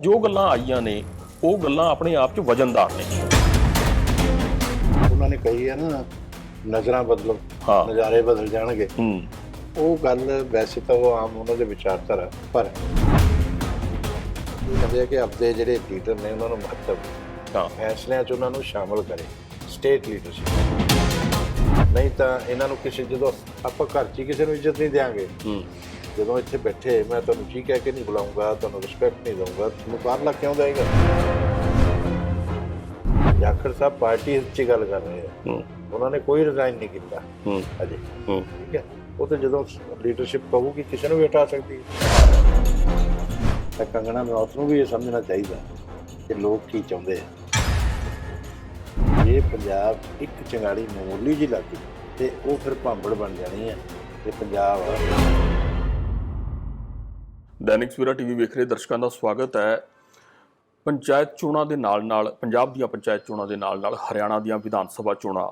ਜੋ ਗੱਲਾਂ ਆਈਆਂ ਨੇ ਉਹ ਗੱਲਾਂ ਆਪਣੇ ਆਪ 'ਚ ਵਜਨਦਾਰ ਨੇ। ਉਹਨਾਂ ਨੇ ਕਹੀ ਹੈ ਨਾ ਨਜ਼ਰਾਂ ਬਦਲੋ ਹਾਂ। ਨਜ਼ਾਰੇ ਬਦਲ ਜਾਣਗੇ। ਹੂੰ। ਉਹ ਗੱਲ ਵੈਸੇ ਤਾਂ ਉਹ ਆਮ ਉਹਨਾਂ ਦੇ ਵਿਚਾਰਧਾਰਾ ਪਰ ਉਹ ਕਹਿੰਦੇ ਆ ਕਿ ਆਪਦੇ ਜਿਹੜੇ ਲੀਡਰ ਨੇ ਉਹਨਾਂ ਨੂੰ ਮਹੱਤਵ। ਦਿਓ। ਹਾਂ। ਫੈਸਲਿਆਂ 'ਚ ਉਹਨਾਂ ਨੂੰ ਸ਼ਾਮਲ ਕਰੇ ਸਟੇਟ ਲੀਡਰਸ਼ਿਪ ਨਹੀਂ ਤਾਂ ਇਹਨਾਂ ਨੂੰ ਕਿਸੇ ਜਦੋਂ ਆਪਾਂ ਘਰ 'ਚ ਹੀ ਕਿਸੇ ਨੂੰ ਇੱਜ਼ਤ ਨਹੀਂ ਦੇਾਂਗੇ ਹੂੰ। ਜਦੋਂ ਇੱਥੇ ਬੈਠੇ ਮੈਂ ਤੁਹਾਨੂੰ ਜੀ ਕਹਿ ਕੇ ਨਹੀਂ ਬੁਲਾਉਂਗਾ ਤੁਹਾਨੂੰ ਰਿਸਪੈਕਟ ਨਹੀਂ ਦਊਂਗਾ ਤੁਹਾਨੂੰ ਬਾਹਰਲਾ ਕਿਉਂ ਦੇਗਾ ਜਾਖੜ ਸਾਹਿਬ ਪਾਰਟੀ 'ਚ ਗੱਲ ਕਰ ਰਹੇ ਆ। ਉਹਨਾਂ ਨੇ ਕੋਈ ਰਿਜ਼ਾਈਨ ਨਹੀਂ ਕੀਤਾ। ਅਜੇ। ਠੀਕ ਹੈ? ਉਹ ਤਾਂ ਜਦੋਂ ਲੀਡਰਸ਼ਿਪ ਕਹੂਗੀ ਕਿਸੇ ਨੂੰ ਵੀ ਹਟਾ ਸਕਦੀ ਹੈ। ਤਾਂ ਕੰਗਣਾ ਰਣੌਤ ਨੂੰ ਵੀ ਇਹ ਸਮਝਣਾ ਚਾਹੀਦਾ ਕਿ ਲੋਕ ਕੀ ਚਾਹੁੰਦੇ ਆ। ਇਹ ਪੰਜਾਬ ਇੱਕ ਚੰਗਾੜੀ ਮਾਮੂਲੀ ਜਿਹੀ ਲੱਗੀ ਤੇ ਉਹ ਫਿਰ ਭਾਂਬੜ ਬਣ ਜਾਣੀ ਹੈ ਤੇ ਪੰਜਾਬ ਦੈਨਿਕ ਸਵੇਰਾ ਟੀਵੀ ਵੇਖ ਰਹੇ ਦਰਸ਼ਕਾਂ ਦਾ ਸਵਾਗਤ ਹੈ। ਪੰਚਾਇਤ ਚੋਣਾਂ ਦੇ ਨਾਲ-ਨਾਲ ਪੰਜਾਬ ਦੀਆਂ ਪੰਚਾਇਤ ਚੋਣਾਂ ਦੇ ਨਾਲ-ਨਾਲ ਹਰਿਆਣਾ ਦੀਆਂ ਵਿਧਾਨ ਸਭਾ ਚੋਣਾਂ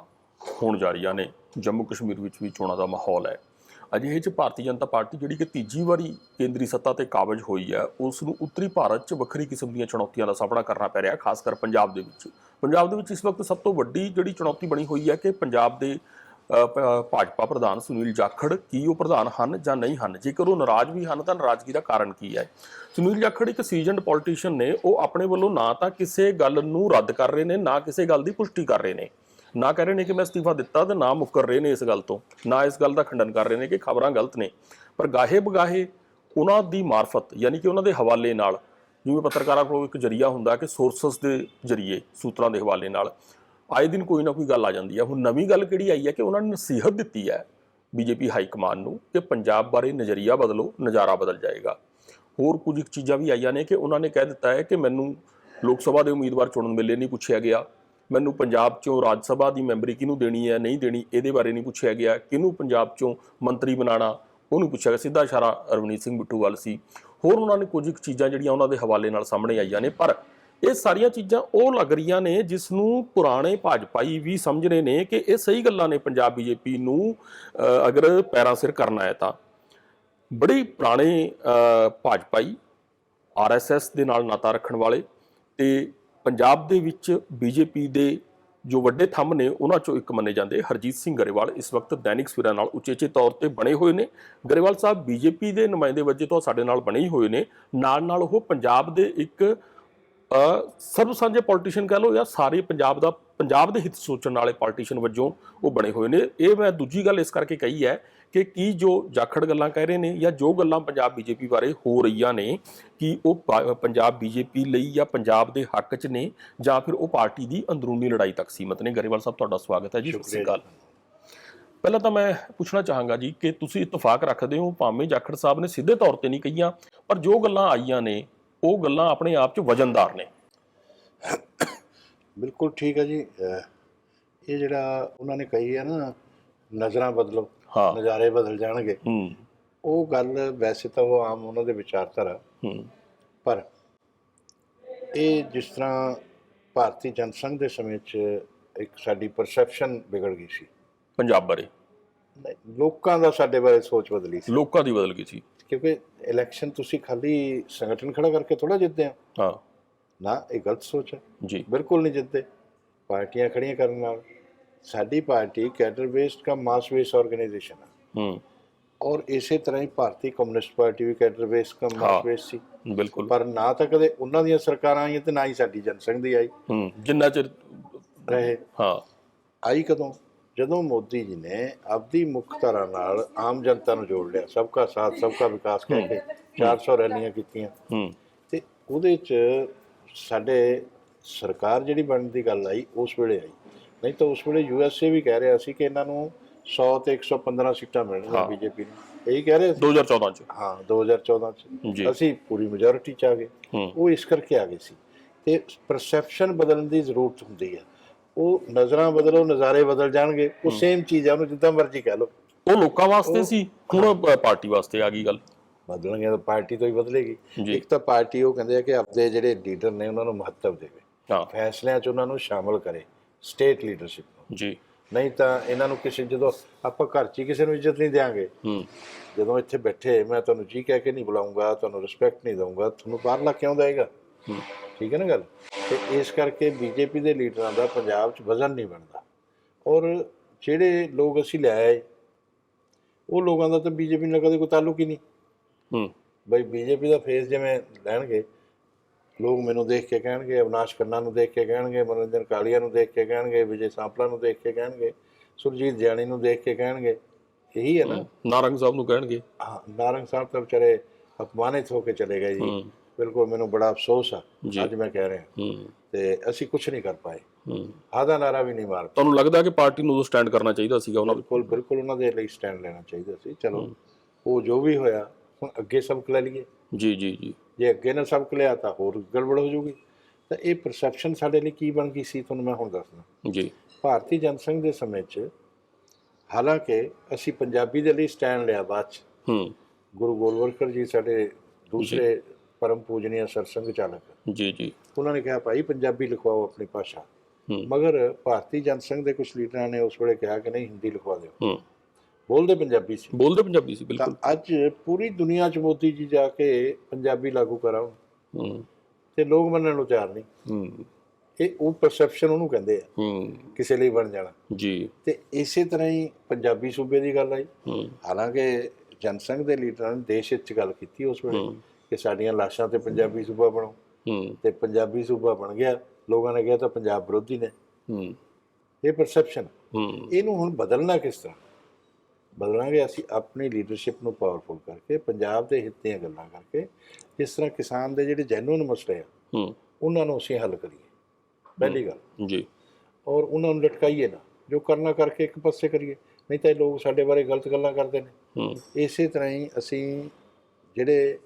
ਹੋਣ ਜਾ ਰਹੀਆਂ ਨੇ। ਜੰਮੂ ਕਸ਼ਮੀਰ ਵਿੱਚ ਵੀ ਚੋਣਾਂ ਦਾ ਮਾਹੌਲ ਹੈ। ਅਜਿਹੇ 'ਚ ਭਾਰਤੀ ਜਨਤਾ ਪਾਰਟੀ ਜਿਹੜੀ ਕਿ ਤੀਜੀ ਵਾਰੀ ਕੇਂਦਰੀ ਸੱਤਾ ਤੇ ਕਾਬਜ ਹੋਈ ਹੈ, ਉਸ ਨੂੰ ਉੱਤਰੀ ਭਾਰਤ 'ਚ ਵੱਖਰੀ ਕਿਸਮ ਦੀਆਂ ਚੁਣੌਤੀਆਂ ਦਾ ਸਾਹਮਣਾ ਕਰਨਾ ਪੈ ਰਿਹਾ, ਖਾਸ ਕਰ ਪੰਜਾਬ ਦੇ ਵਿੱਚ। ਪੰਜਾਬ ਦੇ ਵਿੱਚ ਇਸ ਵਕਤ ਸਭ ਤੋਂ ਵੱਡੀ ਜਿਹੜੀ ਚੁਣੌਤੀ ਬਣੀ ਹੋਈ ਹੈ ਕਿ ਪੰਜਾਬ ਦੇ ਭਾਜਪਾ ਪ੍ਰਧਾਨ ਸੁਨੀਲ ਜਾਖੜ ਕੀ ਉਹ ਪ੍ਰਧਾਨ ਹਨ ਜਾਂ ਨਹੀਂ ਹਨ? ਜੇਕਰ ਉਹ ਨਾਰਾਜ਼ ਵੀ ਹਨ, ਤਾਂ ਨਾਰਾਜ਼ਗੀ ਦਾ ਕਾਰਨ ਕੀ ਹੈ? ਸੁਨੀਲ ਜਾਖੜ ਇੱਕ ਸੀਜ਼ਨਡ ਪੋਲੀਟੀਸ਼ੀਅਨ ਨੇ, ਉਹ ਆਪਣੇ ਵੱਲੋਂ ਨਾ ਤਾਂ ਕਿਸੇ ਗੱਲ ਨੂੰ ਰੱਦ ਕਰ ਰਹੇ ਨੇ, ਨਾ ਕਿਸੇ ਗੱਲ ਦੀ ਪੁਸ਼ਟੀ ਕਰ ਰਹੇ ਨੇ। ਨਾ ਕਹਿ ਰਹੇ ਨੇ ਕਿ ਮੈਂ ਅਸਤੀਫਾ ਦਿੱਤਾ ਤੇ ਨਾ ਮੁੱਕਰ ਰਹੇ ਨੇ ਇਸ ਗੱਲ ਤੋਂ। ਨਾ ਇਸ ਗੱਲ ਦਾ ਖੰਡਨ ਕਰ ਰਹੇ ਨੇ ਕਿ ਖਬਰਾਂ ਗਲਤ ਨੇ। ਪਰ ਗਾਹੇ ਬਗਾਹੇ ਉਹਨਾਂ ਦੀ ਮਾਰਫਤ, ਯਾਨੀ ਕਿ ਉਹਨਾਂ ਦੇ ਹਵਾਲੇ ਨਾਲ, ਜਿਵੇਂ ਪੱਤਰਕਾਰਾਂ ਕੋਲ ਇੱਕ ਜਰੀਆ ਹੁੰਦਾ ਕਿ ਸੋਰਸਸ ਦੇ ਜਰੀਏ, ਸੂਤਰਾਂ ਦੇ ਹਵਾਲੇ ਨਾਲ ਆਏ ਦਿਨ ਕੋਈ ਨਾ ਕੋਈ ਗੱਲ ਆ ਜਾਂਦੀ ਹੈ ਹੁਣ ਨਵੀਂ ਗੱਲ ਕਿਹੜੀ ਆਈ ਹੈ ਕਿ ਉਹਨਾਂ ਨੇ ਨਸੀਹਤ ਦਿੱਤੀ ਹੈ ਬੀਜੇਪੀ ਹਾਈ ਕਮਾਨ ਨੂੰ ਕਿ ਪੰਜਾਬ ਬਾਰੇ ਨਜ਼ਰੀਆ ਬਦਲੋ, ਨਜ਼ਾਰਾ ਬਦਲ ਜਾਏਗਾ। ਹੋਰ ਕੁਝ ਕੁ ਚੀਜ਼ਾਂ ਵੀ ਆਈਆਂ ਨੇ ਕਿ ਉਹਨਾਂ ਨੇ ਕਹਿ ਦਿੱਤਾ ਹੈ ਕਿ ਮੈਨੂੰ ਲੋਕ ਸਭਾ ਦੇ ਉਮੀਦਵਾਰ ਚੁਣਨ ਵੇਲੇ ਨਹੀਂ ਪੁੱਛਿਆ ਗਿਆ। ਮੈਨੂੰ ਪੰਜਾਬ ਚੋਂ ਰਾਜ ਸਭਾ ਦੀ ਮੈਂਬਰੀ ਕਿਹਨੂੰ ਦੇਣੀ ਹੈ, ਨਹੀਂ ਦੇਣੀ, ਇਹਦੇ ਬਾਰੇ ਨਹੀਂ ਪੁੱਛਿਆ ਗਿਆ। ਕਿਹਨੂੰ ਪੰਜਾਬ ਚੋਂ ਮੰਤਰੀ ਬਣਾਉਣਾ, ਉਹਨੂੰ ਪੁੱਛਿਆ ਗਿਆ। ਸਿੱਧਾ ਇਸ਼ਾਰਾ ਰਵਨੀਤ ਸਿੰਘ ਬਿੱਟੂ ਵੱਲ ਸੀ। ਹੋਰ ਉਹਨਾਂ ਨੇ ਕੁਝ ਕੁ ਚੀਜ਼ਾਂ ਜਿਹੜੀਆਂ ਉਹਨਾਂ ਦੇ ਹਵਾਲੇ ਨਾਲ ਸਾਹਮਣੇ ਆਈਆਂ ਨੇ, ਪਰ ਇਹ ਸਾਰੀਆਂ ਚੀਜ਼ਾਂ ਉਹ ਲੱਗ ਰਹੀਆਂ ਨੇ ਜਿਸ ਨੂੰ ਪੁਰਾਣੇ ਭਾਜਪਾਈ ਵੀ ਸਮਝ ਰਹੇ ਨੇ ਕਿ ਇਹ ਸਹੀ ਗੱਲਾਂ ਨੇ ਪੰਜਾਬ ਬੀਜੇਪੀ ਨੂੰ ਅਗਰ ਪੈਰਾਂ ਸਿਰ ਕਰਨਾ ਹੈ ਤਾਂ। ਬੜੀ ਪੁਰਾਣੇ ਅ, ਭਾਜਪਾਈ ਆਰਐਸਐਸ ਦੇ ਨਾਲ ਨਾਤਾ ਰੱਖਣ ਵਾਲੇ ਤੇ ਪੰਜਾਬ ਦੇ ਵਿੱਚ ਬੀਜੇਪੀ ਦੇ ਜੋ ਵੱਡੇ ਥੰਮ ਨੇ ਉਹਨਾਂ ਚੋਂ ਇੱਕ ਮੰਨੇ ਜਾਂਦੇ ਹਰਜੀਤ ਸਿੰਘ ਗਰੇਵਾਲ। ਇਸ ਵਕਤ ਦੈਨਿਕ ਸਵੇਰਾ ਨਾਲ ਉਚੇਚੇ ਤੌਰ ਤੇ ਬਣੇ ਹੋਏ ਨੇ। ਗਰੇਵਾਲ ਸਾਹਿਬ ਬੀਜੇਪੀ ਦੇ ਨੁਮਾਇੰਦੇ ਵਜੇ ਤੋਂ ਸਾਡੇ ਨਾਲ ਬਣੇ ਹੀ ਹੋਏ ਨੇ। ਨਾਲ ਨਾਲ ਉਹ ਪੰਜਾਬ ਦੇ ਇੱਕ ਸਰਬ ਸਾਂਝੇ ਪੋਲੀਟੀਸ਼ੀਅਨ ਕਹ ਲਓ ਜਾਂ ਸਾਰੇ ਪੰਜਾਬ ਦਾ ਪੰਜਾਬ ਦੇ ਹਿੱਤ ਸੋਚਣ ਵਾਲੇ ਪੋਲੀਟੀਸ਼ੀਅਨ ਵਜੋਂ ਉਹ ਬਣੇ ਹੋਏ ਨੇ। ਇਹ ਮੈਂ ਦੂਜੀ ਗੱਲ ਇਸ ਕਰਕੇ ਕਹੀ ਹੈ ਕਿ ਕੀ ਜੋ ਜਾਖੜ ਗੱਲਾਂ ਕਹਿ ਰਹੇ ਨੇ ਜਾਂ ਜੋ ਗੱਲਾਂ ਪੰਜਾਬ ਬੀਜੇਪੀ ਬਾਰੇ ਹੋ ਰਹੀਆਂ ਨੇ ਕਿ ਉਹ ਪੰਜਾਬ ਬੀਜੇਪੀ ਲਈ ਜਾਂ ਪੰਜਾਬ ਦੇ ਹੱਕ 'ਚ ਨੇ ਜਾਂ ਫਿਰ ਉਹ ਪਾਰਟੀ ਦੀ ਅੰਦਰੂਨੀ ਲੜਾਈ ਤੱਕ ਸੀਮਤ ਨੇ। ਗਰੇਵਾਲ ਸਾਹਿਬ ਤੁਹਾਡਾ ਸਵਾਗਤ ਹੈ ਜੀ। ਸਤਿ ਸ਼੍ਰੀ ਅਕਾਲ। ਪਹਿਲਾਂ ਤਾਂ ਮੈਂ ਪੁੱਛਣਾ ਚਾਹਾਂਗਾ ਜੀ ਕਿ ਤੁਸੀਂ ਇਤਫਾਕ ਰੱਖਦੇ ਹੋ ਭਾਵੇਂ ਜਾਖੜ ਸਾਹਿਬ ਨੇ ਸਿੱਧੇ ਤੌਰ ਤੇ ਨਹੀਂ ਕਹੀਆਂ ਪਰ ਜੋ ਗੱਲਾਂ ਆਈਆਂ ਨੇ ਉਹ ਗੱਲਾਂ ਆਪਣੇ ਆਪ 'ਚ ਵਜਨਦਾਰ ਨੇ। ਬਿਲਕੁਲ ਠੀਕ ਹੈ ਜੀ। ਇਹ ਜਿਹੜਾ ਉਹਨਾਂ ਨੇ ਕਹੀ ਹੈ ਨਾ ਨਜ਼ਰਾਂ ਬਦਲੋ ਨਜ਼ਾਰੇ ਬਦਲ ਜਾਣਗੇ। ਉਹ ਗੱਲ ਵੈਸੇ ਤਾਂ ਉਹ ਆਮ ਉਹਨਾਂ ਦੇ ਵਿਚਾਰਧਾਰਾ। ਪਰ ਇਹ ਜਿਸ ਤਰ੍ਹਾਂ ਭਾਰਤੀ ਜਨਸੰਘ ਦੇ ਸਮੇਂ 'ਚ ਇੱਕ ਸਾਡੀ ਪਰਸੈਪਸ਼ਨ ਵਿਗੜ ਗਈ ਸੀ। ਪੰਜਾਬ ਬਾਰੇ। ਲੋਕਾਂ ਦਾ ਸਾਡੇ ਬਾਰੇ ਸੋਚ ਬਦਲੀ ਸੀ। ਲੋਕਾਂ ਦੀ ਬਦਲ ਗਈ ਸੀ। ਕਿਉਂਕਿ ਇਲੈਕਸ਼ਨ ਤੁਸੀਂ ਖਾਲੀ ਸੰਗਠਨ ਖੜਾ ਕਰਕੇ ਥੋੜਾ ਜਿੱਤਦੇ ਆ ਹਾਂ। ਨਾ ਇਹ ਗਲਤ ਸੋਚ ਹੈ। ਜੀ। ਬਿਲਕੁਲ ਨਹੀਂ ਜਿੱਤਦੇ। ਪਾਰਟੀਆਂ ਖੜੀਆਂ ਕਰਨ ਨਾਲ। ਸਾਡੀ ਪਾਰਟੀ ਕੈਡਰ ਬੇਸਡ ਕਾ ਮਾਸ ਬੇਸਡ ਆਰਗੇਨਾਈਜੇਸ਼ਨ ਹੈ। ਹੂੰ। ਔਰ ਇਸੇ ਤਰ੍ਹਾਂ ਹੀ ਭਾਰਤੀ ਕਮਿਊਨਿਸਟ ਪਾਰਟੀ ਵੀ ਕੈਡਰ ਬੇਸਡ ਕਾ ਹਾਂ। ਮਾਸ ਬੇਸਡ ਸੀ। ਬਿਲਕੁਲ। ਪਰ ਨਾ ਤਾਂ ਕਦੇ ਉਹਨਾਂ ਦੀਆਂ ਸਰਕਾਰਾਂ ਆਈਆਂ ਤੇ ਨਾ ਹੀ ਸਾਡੀ ਜਨਸੰਘ ਦੀ ਆਈ। ਹੂੰ। ਜਿੰਨਾ ਚਿਰ ਰਹੇ। ਹਾਂ। ਆਈ ਕਦੋਂ? ਜਦੋਂ ਮੋਦੀ ਜੀ ਨੇ ਆਪਦੀ ਮੁੱਖ ਧਾਰਾ ਨਾਲ ਆਮ ਜਨਤਾ ਨੂੰ ਜੋੜ ਲਿਆ ਸਬਕਾ ਸਾਥ ਸਬਕਾ ਵਿਕਾਸ ਕਹਿ ਕੇ 400 ਰੈਲੀਆਂ ਕੀਤੀਆਂ। ਤੇ ਉਹਦੇ ਚ ਸਾਡੇ ਸਰਕਾਰ ਜਿਹੜੀ ਬਣਨ ਦੀ ਗੱਲ ਆਈ ਉਸ ਵੇਲੇ ਆਈ। ਨਹੀਂ ਤਾਂ ਉਸ ਵੇਲੇ ਯੂਐਸਏ ਵੀ ਕਹਿ ਰਿਹਾ ਸੀ ਕਿ ਇਹਨਾਂ ਨੂੰ 100 ਤੇ 115 ਸੀਟਾਂ ਮਿਲਣਗੀਆਂ। ਬੀਜੇਪੀ ਨੂੰ। ਇਹੀ ਕਹਿ ਰਹੇ ਸੀ। 2014 ਚ। ਹਾਂ 2014 ਜੀ। ਚ। ਅਸੀਂ ਪੂਰੀ ਮੈਜੋਰਿਟੀ ਚ ਆ ਗਏ। ਉਹ ਇਸ ਕਰਕੇ ਆ ਗਏ ਸੀ। ਤੇ ਪਰਸੈਪਸ਼ਨ ਬਦਲਣ ਦੀ ਜ਼ਰੂਰਤ ਹੁੰਦੀ ਹੈ। ਉਹ ਨਜ਼ਰਾਂ ਬਦਲੋ ਨਜ਼ਾਰੇ ਬਦਲ ਜਾਣਗੇ। ਉਹ ਸੇਮ ਚੀਜ਼ ਆ ਉਹਨੂੰ ਜਿੱਦਾਂ ਮਰਜ਼ੀ ਕਹਿ ਲਓ। ਉਹ ਲੋਕਾਂ ਵਾਸਤੇ ਸੀ ਹੁਣ ਪਾਰਟੀ ਵਾਸਤੇ ਆ ਗਈ ਗੱਲ। ਬਦਲਣਗੇ ਤਾਂ ਪਾਰਟੀ ਤੋਂ ਹੀ ਬਦਲੇਗੀ। ਇੱਕ ਤਾਂ ਪਾਰਟੀ ਉਹ ਕਹਿੰਦੇ ਆ ਕਿ ਆਪਦੇ ਜਿਹੜੇ ਲੀਡਰ ਨੇ ਉਹਨਾਂ ਨੂੰ ਮਹੱਤਵ ਦੇਵੇ। ਹਾਂ। ਫੈਸਲਿਆਂ 'ਚ ਉਹਨਾਂ ਨੂੰ ਸ਼ਾਮਲ ਕਰੇ ਸਟੇਟ ਲੀਡਰਸ਼ਿਪ ਨੂੰ। ਜੀ। ਨਹੀਂ ਤਾਂ ਇਹਨਾਂ ਨੂੰ ਕਿਸੇ ਜਦੋਂ ਆਪਾਂ ਘਰ 'ਚ ਕਿਸੇ ਨੂੰ ਇੱਜ਼ਤ ਨਹੀਂ ਦੇਾਂਗੇ ਹੂੰ। ਜਦੋਂ ਇੱਥੇ ਬੈਠੇ ਮੈਂ ਤੁਹਾਨੂੰ ਜੀ ਕਹਿ ਕੇ ਨਹੀਂ ਬੁਲਾਉਂਗਾ ਤੁਹਾਨੂੰ ਰਿਸਪੈਕਟ ਨਹੀਂ ਦਊਂਗਾ ਤੁਹਾਨੂੰ ਬਾਹਰਲਾ ਕਿਉਂ ਦੇਗਾ ਹੂੰ ਠੀਕ ਹੈ ਨਾ ਗੱਲ? ਤੇ ਇਸ ਕਰਕੇ ਬੀਜੇਪੀ ਦੇ ਲੀਡਰਾਂ ਦਾ ਪੰਜਾਬ 'ਚ ਵਜ਼ਨ ਨਹੀਂ ਬਣਦਾ। ਔਰ ਜਿਹੜੇ ਲੋਕ ਅਸੀਂ ਲਿਆਏ ਉਹ ਲੋਕਾਂ ਦਾ ਤਾਂ ਬੀਜੇਪੀ ਨਾਲ ਕਦੇ ਕੋਈ ਤਾਲੁਕ ਹੀ ਨਹੀਂ। ਹੂੰ। ਬਈ ਬੀਜੇਪੀ ਦਾ ਫੇਸ ਜਿਵੇਂ ਲੈਣਗੇ ਲੋਕ ਮੈਨੂੰ ਦੇਖ ਕੇ ਕਹਿਣਗੇ ਅਵਨਾਸ਼ ਖੰਨਾ ਨੂੰ ਦੇਖ ਕੇ ਕਹਿਣਗੇ ਮਨੋਰੰਜਨ ਕਾਲੀਆ ਨੂੰ ਦੇਖ ਕੇ ਕਹਿਣਗੇ ਵਿਜੇ ਸਾਂਪਲਾ ਨੂੰ ਦੇਖ ਕੇ ਕਹਿਣਗੇ ਸੁਰਜੀਤ ਜਾਨੀ ਨੂੰ ਦੇਖ ਕੇ ਕਹਿਣਗੇ ਇਹੀ ਹੈ ਨਾ। ਨਾਰੰਗ ਸਾਹਿਬ ਨੂੰ ਕਹਿਣਗੇ। ਹਾਂ, ਨਾਰੰਗ ਸਾਹਿਬ ਤਾਂ ਵਿਚਾਰੇ ਅਪਮਾਨਿਤ ਹੋ ਕੇ ਚਲੇ ਗਏ ਜੀ। ਬਿਲਕੁਲ ਮੈਨੂੰ ਬੜਾ ਅਫਸੋਸ ਆ। ਅੱਜ ਮੈਂ ਕਹਿ ਰਿਹਾ। ਤੇ ਅਸੀਂ ਕੁਝ ਨਹੀਂ ਕਰ ਪਾਏ। ਆਦਾ ਨਾਰਾ ਵੀ ਨਹੀਂ ਮਾਰ ਤੁਹਾਨੂੰ ਲੱਗਦਾ ਕਿ ਪਾਰਟੀ ਨੂੰ ਉਦੋਂ ਸਟੈਂਡ ਕਰਨਾ ਚਾਹੀਦਾ ਸੀਗਾ ਉਹਨਾਂ ਬਿਲਕੁਲ ਬਿਲਕੁਲ ਉਹਨਾਂ ਦੇ ਲਈ ਸਟੈਂਡ ਲੈਣਾ ਚਾਹੀਦਾ ਸੀ। ਚਲੋ ਉਹ ਜੋ ਵੀ ਹੋਇਆ ਹੁਣ ਅੱਗੇ ਸਬਕ ਲੈ ਲਈਏ। ਜੀ ਜੀ ਜੀ। ਜੇ ਅੱਗੇ ਨਾ ਸਬਕ ਲਿਆ ਤਾਂ ਹੋਰ ਗੜਬੜ ਹੋ ਜਾਊਗੀ। ਤਾਂ ਇਹ ਪਰਸੈਪਸ਼ਨ ਸਾਡੇ ਲਈ ਕੀ ਬਣ ਗਈ ਸੀ ਤੁਹਾਨੂੰ ਮੈਂ ਹੁਣ ਦੱਸਦਾ। ਜੀ। ਭਾਰਤੀ ਜਨਸੰਘ ਦੇ ਸਮੇਂ 'ਚ ਹਾਲਾਂਕਿ ਅਸੀਂ ਪੰਜਾਬੀ ਦੇ ਲਈ ਸਟੈਂਡ ਲਿਆ ਬਾਅਦ 'ਚ। ਹੂੰ। ਗੁਰੂ ਗੋਲਵਰਕਰ ਜੀ ਸਾਡੇ ਦੂਸਰੇ ਪਰਮ ਪੂਜਨੀय ਸਰਸੰਘ ਚਾਲਕ। ਜੀ ਜੀ। ਉਹਨਾਂ ਨੇ ਕਿਹਾ ਭਾਈ ਪੰਜਾਬੀ ਲਿਖਵਾਓ ਆਪਣੀ ਭਾਸ਼ਾ। ਮਗਰ ਭਾਰਤੀ ਜਨਸੰਘ ਦੇ ਕੁਝ ਲੀਡਰਾਂ ਨੇ ਉਸ ਵੇਲੇ ਕਿਹਾ ਕਿ ਨਹੀਂ ਹਿੰਦੀ ਲਿਖਵਾ ਦਿਓ। ਬੋਲਦੇ ਪੰਜਾਬੀ ਸੀ। ਬੋਲਦੇ ਪੰਜਾਬੀ ਸੀ ਬਿਲਕੁਲ। ਅੱਜ ਪੂਰੀ ਦੁਨੀਆ 'ਚ ਮੋਦੀ ਜੀ ਜਾ ਕੇ ਪੰਜਾਬੀ ਲਾਗੂ ਕਰਾਉਣ। ਹੂੰ। ਤੇ ਲੋਕ ਮੰਨਣ ਨੂੰ ਤਿਆਰ ਨਹੀਂ। ਹੂੰ। ਇਹ ਉਹ ਪਰਸੈਪਸ਼ਨ ਉਹਨੂੰ ਕਹਿੰਦੇ ਆ। ਹੂੰ। ਕਿਸੇ ਲਈ ਬਣ ਜਾਣਾ। ਜੀ। ਤੇ ਇਸੇ ਤਰ੍ਹਾਂ ਹੀ ਪੰਜਾਬੀ ਸੂਬੇ ਦੀ ਗੱਲ ਆਈ। ਹੂੰ। ਹਾਲਾਂਕਿ ਜਨਸੰਘ ਦੇ ਲੀਡਰਾਂ ਨੇ ਦੇਸ਼ ਵਿੱਚ ਗੱਲ ਕੀਤੀ ਉਸ ਵੇਲੇ। ਕਿ ਸਾਡੀਆਂ ਲਾਸ਼ਾਂ ਤੇ ਪੰਜਾਬੀ ਸੂਬਾ ਬਣੋ। ਹੂੰ। ਤੇ ਪੰਜਾਬੀ ਸੂਬਾ ਬਣ ਗਿਆ ਲੋਕਾਂ ਨੇ ਕਿਹਾ ਤਾਂ ਪੰਜਾਬ ਵਿਰੋਧੀ ਨੇ। ਹੂੰ। ਇਹ ਪਰਸੈਪਸ਼ਨ ਹੂੰ। ਇਹਨੂੰ ਹੁਣ ਬਦਲਣਾ ਕਿਸ ਤਰ੍ਹਾਂ? ਬਦਲਾਂਗੇ ਅਸੀਂ ਆਪਣੀ ਲੀਡਰਸ਼ਿਪ ਨੂੰ ਪਾਵਰਫੁਲ ਕਰਕੇ ਪੰਜਾਬ ਦੇ ਹਿੱਤ ਦੀਆਂ ਗੱਲਾਂ ਕਰਕੇ ਜਿਸ ਤਰ੍ਹਾਂ ਕਿਸਾਨ ਦੇ ਜਿਹੜੇ ਜੈਨੂਨ ਮਸਲੇ ਆ ਹੂੰ। ਉਹਨਾਂ ਨੂੰ ਅਸੀਂ ਹੱਲ ਕਰੀਏ। ਪਹਿਲੀ ਗੱਲ। ਜੀ। ਔਰ ਉਹਨਾਂ ਨੂੰ ਲਟਕਾਈਏ ਨਾ। ਜੋ ਕਰਨਾ ਕਰਕੇ ਇੱਕ ਪਾਸੇ ਕਰੀਏ ਨਹੀਂ ਤਾਂ ਇਹ ਲੋਕ ਸਾਡੇ ਬਾਰੇ ਗਲਤ ਗੱਲਾਂ ਕਰਦੇ ਨੇ। ਇਸੇ ਤਰ੍ਹਾਂ ਹੀ ਅਸੀਂ ਜਿਹੜੇ